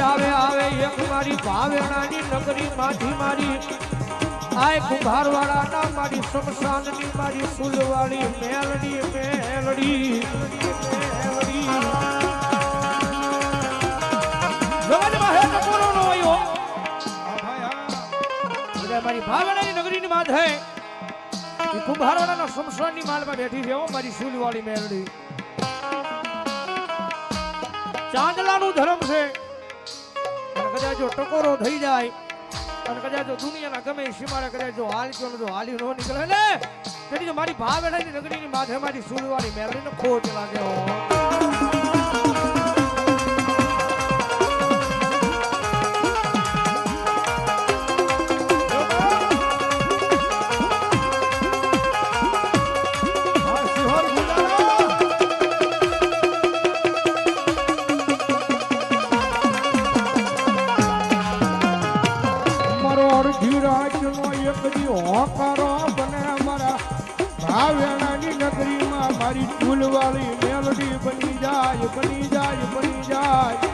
મારી ભાવેણાની નગરી માંથી મારી. આય કુંભારવાળાના મારી શમશાનની મારી ફૂલવાળી મેલડી મેલડી મારી ભાવનાની નગરીની વાત હે. કુંભારવાળાના શમશાનની માલમાં બેઠી છે મારી ફૂલવાળી મેલડી. ચાંદલાનું ધર્મ છે. કદાચ જો ટકોરો થઈ જાય, અને કદાચ જો દુનિયાના ગમે એ સીમાડે કદાચ જો હાલ ગયો જો હાલી ન નીકળે. ને તેથી જો મારી ભાવેણાની નગરીની માથે મારી સુરવાની મેલડીને ખોટ લાગે હો. અડધી એક દી હોકારો બને અમારા ભાવેણાની નગરીમાં મારી ચૂલવાળી મેલડી બની જાય બની જાય બની જાય.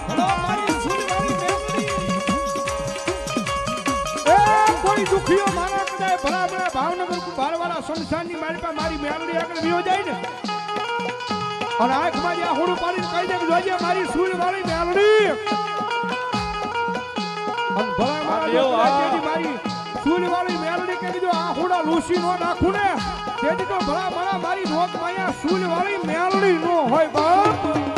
મારી ફૂલવાળી મેલડી. એ કોઈ દુખીઓ મારા કદાય ભલા ભલા ભાવનગર ભારવાળા સંસ્થાનની મારી પાસે મારી મેલડી આગળ વિયો જાય ને? અને આંખમાં જે આહુડું પાડીને કહી દે કે મારી ફૂલવાળી મેલડી. અને ભલા મારા જો વાળી મેલડી કે કીધું આહુડા લૂસી નો નાખું ને? તેથી તો ભલા ભલા મારી નોક માયા ફૂલવાળી મેલડી નો હોય બાપ.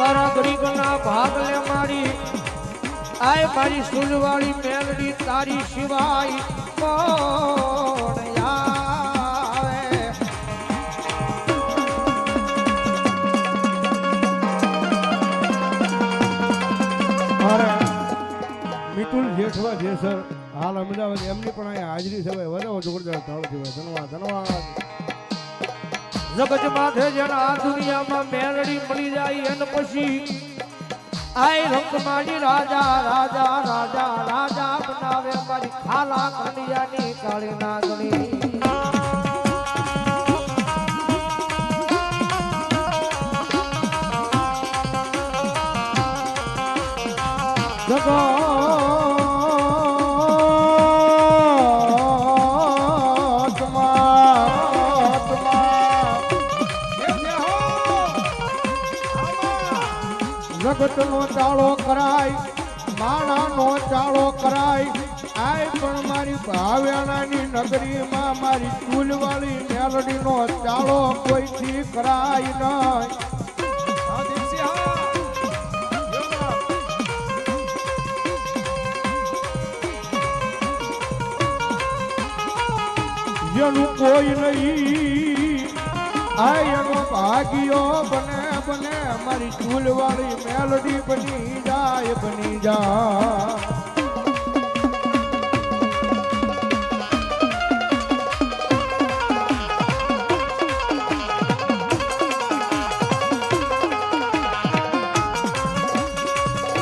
મારા ગરીબના ભાગલે મારી. આય મારી સુલવાળી મેલડી, તારી સિવાય કોણ મિતુલ જેઠવા જેસર હાલ અમદાવાદ, એમની પણ અહીંયા હાજરી છે વધારો જોરદાર તાળો થયો ધન્યવાદ ધન્યવાદ. જગત માથે જેના આ દુનિયામાં મેળડી મળી જાય એને પછી આય રંગ માડી રાજા રાજા રાજા રાજા બનાવે મારી ખાલા ખંડિયાની કાળી નાગણી. જગત નો ચાળો કરાય માણા નો ચાળો કરાય. આય પણ મારી ભાવ્યાણાની નગરીમાં મારી ચૂલવાળી મેલડી નો ચાળો કોઈથી કરાય નહીં. જેનું કોઈ નહીં. આય એનો ભાગ્યો બને બને મારી ચૂલવાળી મેલડી બની જાય બની જાય.